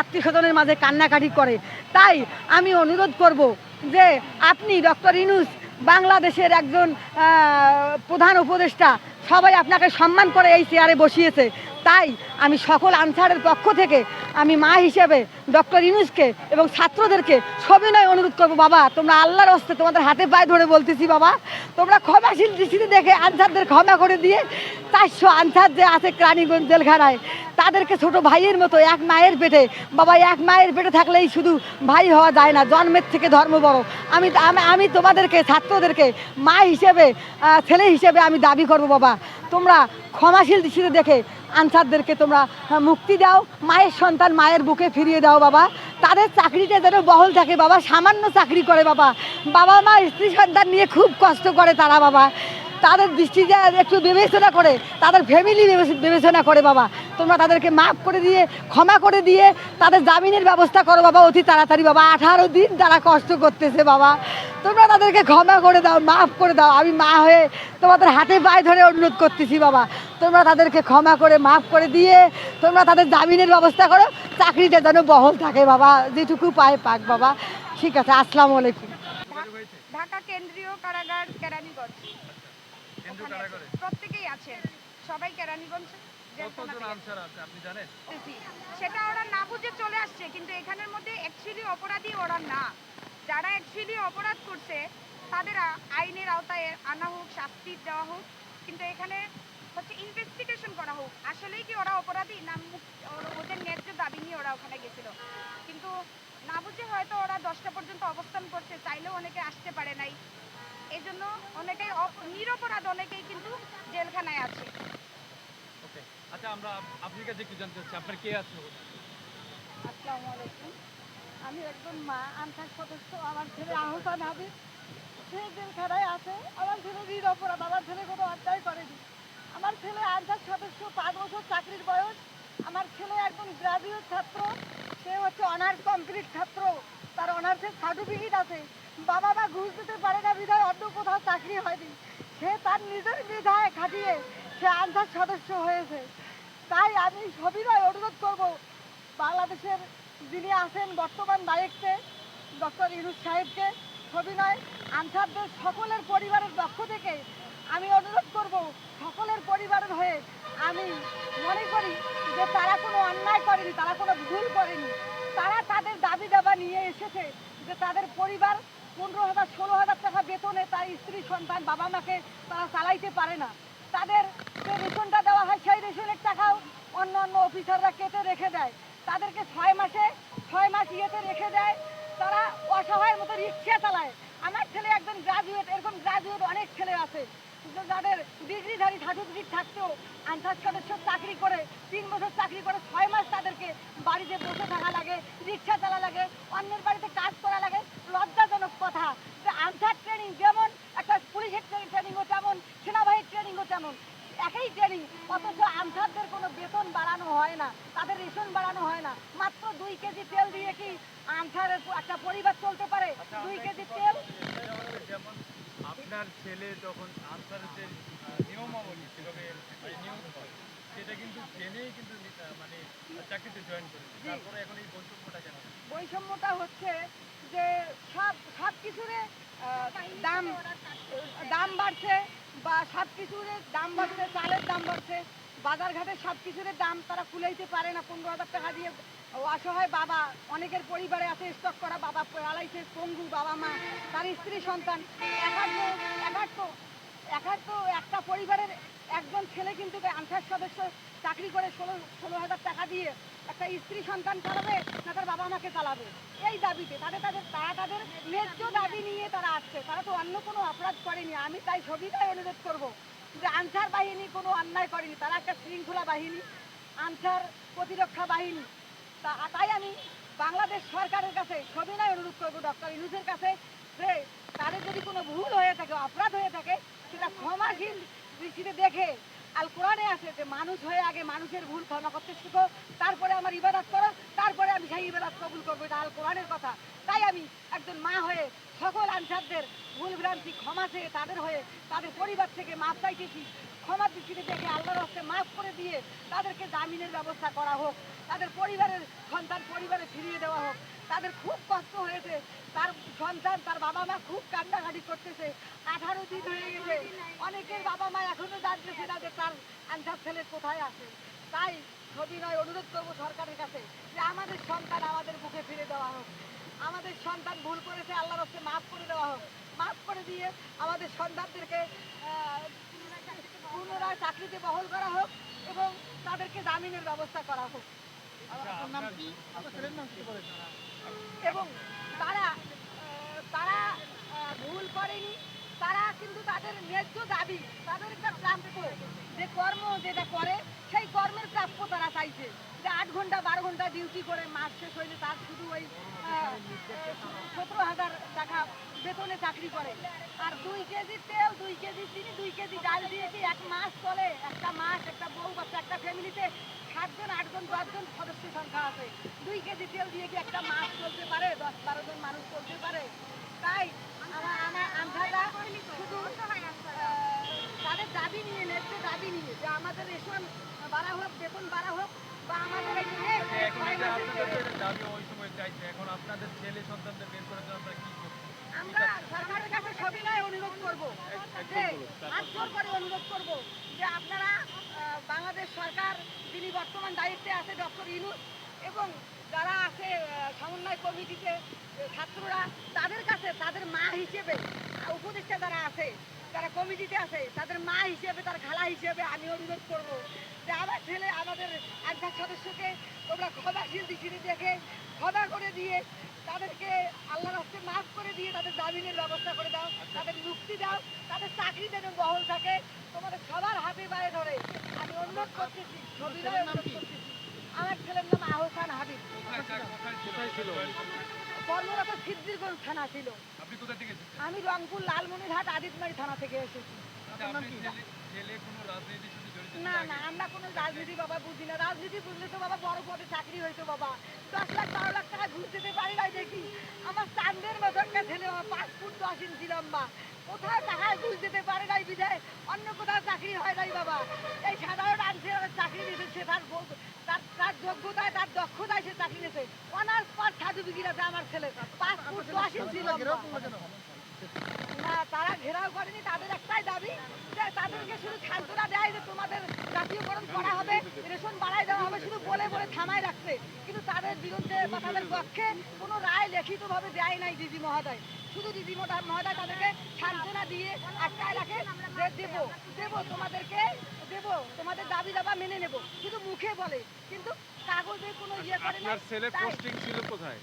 আত্মীয় স্বজনের মাঝে কান্নাকাটি করে। তাই আমি অনুরোধ করব যে আপনি ডক্টর ইনুস, বাংলাদেশের একজন প্রধান উপদেষ্টা, সবাই আপনাকে সম্মান করে এই চেয়ারে বসিয়েছে। তাই আমি সকল আনসারের পক্ষ থেকে আমি মা হিসেবে ডক্টর ইনুসকে এবং ছাত্রদেরকে সবিনয় অনুরোধ করব, বাবা, তোমরা আল্লাহর হস্তে তোমাদের হাতে পায়ে ধরে বলতেছি, বাবা। তোমরা ক্ষমাশীল দৃষ্টিতে দেখে আনসারদের ক্ষমা করে দিয়ে চারশো আনসার যে আছে ক্রানীগঞ্জ জেলখানায়, তাদেরকে ছোট ভাইয়ের মতো এক মায়ের পেটে, বাবা, এক মায়ের পেটে থাকলেই শুধু ভাই হওয়া যায় না, জন্মের থেকে ধর্ম বড়। আমি- আমি তোমাদেরকে, ছাত্রদেরকে, মা হিসেবে ছেলে হিসেবে আমি দাবি করব, বাবা। তোমরা ক্ষমাশীল দৃষ্টিতে দেখে আনসারদেরকে তোমরা মুক্তি দাও। মায়ের সন্তান মায়ের বুকে ফিরিয়ে দাও বাবা। তাদের চাকরিটা যেন বহল থাকে বাবা। সামান্য চাকরি করে বাবা। বাবা মা স্ত্রী সন্তান নিয়ে খুব কষ্ট করে তারা বাবা। তাদের দৃষ্টিতে একটু বিবেচনা করে, তাদের ফ্যামিলি বিবেচনা করে বাবা। তোমরা তাদেরকে মাফ করে দিয়ে, ক্ষমা করে দিয়ে তাদের জামিনের ব্যবস্থা করো বাবা, অতি তাড়াতাড়ি বাবা। আঠারো দিন তারা কষ্ট করতেছে বাবা। তোমরা তাদেরকে ক্ষমা করে দাও, মাফ করে দাও। আমি মা হয়ে তোমাদের হাতে পায়ে ধরে অনুরোধ করতেছি বাবা। তোমরা তাদেরকে ক্ষমা করে, মাফ করে দিয়ে তোমরা তাদের জামিনের ব্যবস্থা করো। চাকরিটা যেন বহল থাকে বাবা, যেটুকু পায় পাক বাবা। ঠিক আছে, আসসালামু আলাইকুম। ঢাকা কেন্দ্রীয় কারাগার, কেরানীগঞ্জ। ওখানে প্রত্যেকেই আছেন সবাই কেরানীগঞ্জ। সেটা ওরা না বুঝে চলে আসছে কিন্তু এখানের মধ্যে অ্যাকচুয়ালি অপরাধী ওরা না। যারা অ্যাকচুয়ালি অপরাধ করছে তাদের আইনের আওতায় আনা হোক শাস্তি দেওয়া হোক কিন্তু এখানে হচ্ছে ইনভেস্টিগেশন করা হোক। আসলেই কি ওরা অপরাধী? না ওদের ন্যায্য দাবি নিয়ে ওরা ওখানে গেছিল। কিন্তু না বুঝে হয়তো ওরা দশটা পর্যন্ত অবস্থান করছে চাইলেও অনেকে আসতে পারে নাই। এই জন্য অনেকেই নিরপরাধ অনেকেই কিন্তু জেলখানায় আছে। ওকে আচ্ছা আমরা আপ- আপনার কাছে কি জানতে চাচ্ছি? আপনার কে আছে? আসসালামু আলাইকুম। আমি একজন মা আনসার সদস্য। আমার ছেলে আহসান হাবিব। সে জেলখানায় আছে। আমার ছেলে নিরপরাধ। আমার ছেলে কোনো অন্যায় করেনি। আমার ছেলে আনসার সদস্য পাঁচ বছর চাকরির বয়স। আমার ছেলে একজন গ্রাজুয়েট ছাত্র। সে হচ্ছে অনার্স কমপ্লিট ছাত্র। তার অনার্সের সার্টিফিকেট আছে। বাবা মা ঘুষ দিতে পারে না, বিধায় অন্য কোথাও চাকরি হয়নি। সে তার নিজের বিধায় খাটিয়ে সে আনসার সদস্য হয়েছে। তাই আমি সবিনয় অনুরোধ করব, বাংলাদেশের যিনি আছেন বর্তমান নায়ককে ডক্টর ইনুস সাহেবকে, সবিনয়, আনসারদের সকলের পরিবারের পক্ষ থেকে আমি অনুরোধ করব, সকলের পরিবারের হয়ে আমি মনে করি যে তারা কোনো অন্যায় করেনি, তারা কোনো ভুল করেনি। তারা তাদের দাবি দাবা নিয়ে এসেছে যে তাদের পরিবার পনেরো হাজার, ষোলো হাজার টাকা বেতনে তার স্ত্রী, সন্তান, বাবা মাকে তারা চালাইতে পারে না। তাদের যে রেশনটা দেওয়া হয়, সেই রেশনের টাকাও অন্য অন্য অফিসাররা কেটে রেখে দেয়। তাদেরকে ছয় মাসে, ছয় মাস ইয়েতে রেখে দেয়। তারা অসহায়ের মতো রিক্সা চালায়। আমার ছেলে একজন গ্রাজুয়েট এরকম গ্রাজুয়েট অনেক ছেলে আছে। যাদের ডিগ্রিধারী সার্টিফিকেট থাকতেও আনসার সদস্য চাকরি করে, তিন বছর চাকরি করে, ছয় মাস তাদেরকে বাড়িতে বসে থাকা। রিক্সা চালা লাগে অন্যের বাড়িতে কাজ করা লাগে লজ্জাজনক কথা। আনসার ট্রেনিং যেমন একটা পুলিশের ট্রেনিংও তেমন সেনাবাহিনীর ট্রেনিংও তেমন। একই ট্রেনিং অথচ আনসারদের কোনো বেতন বাড়ানো হয় না তাদের রেশন বাড়ানো হয় না। মাত্র দুই কেজি তেল দিয়ে কি আনসারের একটা পরিবার চলতে পারে? দুই কেজি তেল? যেমন আপনার ছেলে যখন আনসারের যে নিয়মাবলী সেভাবে নিয়োগ হয় সেটা কিন্তু জেনেই কিন্তু মানে চাকরিতে জয়েন করেছে। তারপরে এখন এই বৈষম্যটা কেন? বৈষম্যটা হচ্ছে যে সব সব কিছুরে দাম দাম বাড়ছে বা সব কিছুর দাম বাড়ছে চালের দাম বাড়ছে বাজার ঘাটে সব কিছুর দাম তারা কুলাইতে পারে না। পনেরো হাজার টাকা দিয়ে অসহায় বাবা অনেকের পরিবারে আছে স্টক করা বাবা পালাইছে পঙ্গু বাবা মা তার স্ত্রী সন্তান একার তো একার তো একটা পরিবারের একজন ছেলে কিন্তু আনসার সদস্য চাকরি করে ষোলো ষোলো হাজার টাকা দিয়ে একটা স্ত্রী সন্তান চালাবে না তার বাবা মাকে চালাবে। এই দাবিতে তাদের তাদের তারা তাদের ন্যায্য দাবি নিয়ে তারা আসছে। তারা তো অন্য কোনো অপরাধ করেনি। আমি তাই সবিতাই অনুরোধ করব যে আনসার বাহিনী কোনো অন্যায় করেনি। তারা একটা শৃঙ্খলা বাহিনী, আনসার প্রতিরক্ষা বাহিনী। তা তাই আমি বাংলাদেশ সরকারের কাছে সবিনয় অনুরোধ করব ডক্টর ইনুসের কাছে যে তাদের যদি কোনো ভুল হয়ে থাকে, অপরাধ হয়ে থাকে, সেটা ক্ষমাশীল দৃষ্টিতে দেখে। আল কোরআনে আছে যে, মানুষ হয়ে আগে মানুষের ভুল ক্ষমা করতে শিখো, তারপরে আমার ইবাদত করো, তারপরে আমি সেই ইবাদত কবুল করব। এটা আল কোরআনের কথা। তাই আমি একজন মা হয়ে সকল আনসারদের ভুল ভ্রান্তি ক্ষমা চেয়ে তাদের হয়ে তাদের পরিবার থেকে মাপ চাইতেছি। ক্ষমা দৃষ্টিতে দেখে আল্লাহর হস্তে মাফ করে দিয়ে তাদেরকে জামিনের ব্যবস্থা করা হোক, তাদের পরিবারের সন্তান পরিবারে ফিরিয়ে দেওয়া তাদের খুব কষ্ট হয়েছে। তার সন্তান তার বাবা মা খুব কান্নাকাটি করতেছে। আঠারো দিন হয়ে গেছে। অনেকের বাবা মা এখনও জানতেছে না যে তার আনসার ছেলে কোথায় আছে। তাই সবিনয় অনুরোধ করব সরকারের কাছে যে আমাদের সন্তান আমাদের মুখে ফিরে দেওয়া হোক। আমাদের সন্তান ভুল করেছে আল্লাহর হস্তে মাফ করে দেওয়া হোক। মাফ করে দিয়ে আমাদের সন্তানদেরকে পুনরায় চাকরিতে বহল করা হোক এবং তাদেরকে জামিনের ব্যবস্থা করা হোক। আচ্ছা, আপনার এবং তারা আহ, তারা আহ, ভুল করেনি তারা কিন্তু তাদের ন্যায্য দাবি তাদের একটা প্রাপ্য যে কর্ম যেটা করে সেই কর্মের প্রাপ্য তারা চাইছে যে আট ঘণ্টা বারো ঘণ্টা ডিউটি করে মাস শেষ হইলে তার শুধু ওই সতেরো হাজার টাকা বেতনে চাকরি করে আর দুই কেজি তেল দুই কেজি চিনি দুই কেজি ডাল দিয়ে কি এক মাস চলে একটা মাস একটা বউ বাচ্চা একটা ফ্যামিলিতে সাতজন আটজন দশজন সদস্য সংখ্যা আছে দুই কেজি তেল দিয়ে কি একটা মাস চলতে পারে দশ বারো জন মানুষ চলতে পারে তাই আমার আমার আন্ধারা শুধু তাদের দাবি নিয়ে ন্যায্য দাবি নিয়ে। যে আমাদের রেশন বাড়া হোক, বেতন বাড়া হোক, বা আমাদের চাইছে? এখন আপনাদের ছেলে সন্তানদের বের করার জন্য আপনারা কি করছেন আমরা সরকারের কাছে সবিনয় অনুরোধ করব। যে করে অনুরোধ করব যে আপনারা বাংলাদেশ সরকার যিনি বর্তমান দায়িত্বে আছে ডক্টর ইনুস এবং যারা আছে সমন্বয় কমিটিতে ছাত্ররা তাদের কাছে তাদের মা হিসেবে উপদেষ্টা যারা আছে যারা কমিটিতে আছে তাদের মা হিসেবে তার খালা হিসেবে আমি অনুরোধ করব যে আমার ছেলে আমাদের আনসার সদস্যকে তোমরা ক্ষমাশীল দৃষ্টিতে দেখে ক্ষমা করে দিয়ে তাদেরকে আল্লাহর হস্তে মাফ করে দিয়ে তাদের জামিনের ব্যবস্থা করে দাও তাদের মুক্তি দাও তাদের চাকরি যেন বহল থাকে তোমাদের সবার হাতে পায়ে ধরে। আমি অনুরোধ করতেছি আমার ছেলের নাম আহসান হাবিব। কর্মরত সিদ্দিরগঞ্জ থানা ছিল। আপনি কোথা থেকে এসেছেন? আমি রংপুর লালমনিরহাট আদিতমারি থানা থেকে এসেছি। না না আমরা কোনো রাজনীতি বাবা বুঝি না। রাজনীতি বুঝলে তো বাবা বড় পদে চাকরি হইতো বাবা। দশ লাখ বারো লাখ টাকা ঘুষ দিতে পারি নাই দেখি। আমার চান্দের মতনটা ছেলে আমার পাঁচ ফুট দশ ইঞ্চি লম্বা। কোথাও টাকায় ঘুষ দিতে পারে নাই বিধায় অন্য কোথাও চাকরি হয় নাই বাবা। এই সাধারণ আনছে চাকরি নিয়েছে সে তার তার তার যোগ্যতায় তার দক্ষতায় সে চাকরি নিয়েছে। অনার্স পাস সার্টিফিকেট আছে আমার ছেলে তারা ঘেরাও করেনি তাদের একটাই দাবি যে তাদেরকে শুধু সান্ত্বনা দেয় যে তোমাদের জাতীয়করণ করা হবে রেশন বাড়াই দেওয়া হবে শুধু বলে বলে থামায় রাখছে কিন্তু তাদের বিরুদ্ধে বা তাদের পক্ষে কোনো রায় লিখিতভাবে দেয় নাই দিদি মহোদয় শুধু দিদি মহোদয় তাদেরকে সান্ত্বনা দিয়ে একটাই রাখে যে দেবো দেবো তোমাদেরকে দেবো তোমাদের দাবি দাবা মেনে নেব শুধু মুখে বলে কিন্তু কাগজে কোনো ইয়ে করে না ছেলে পোস্টিং ছিল কোথায়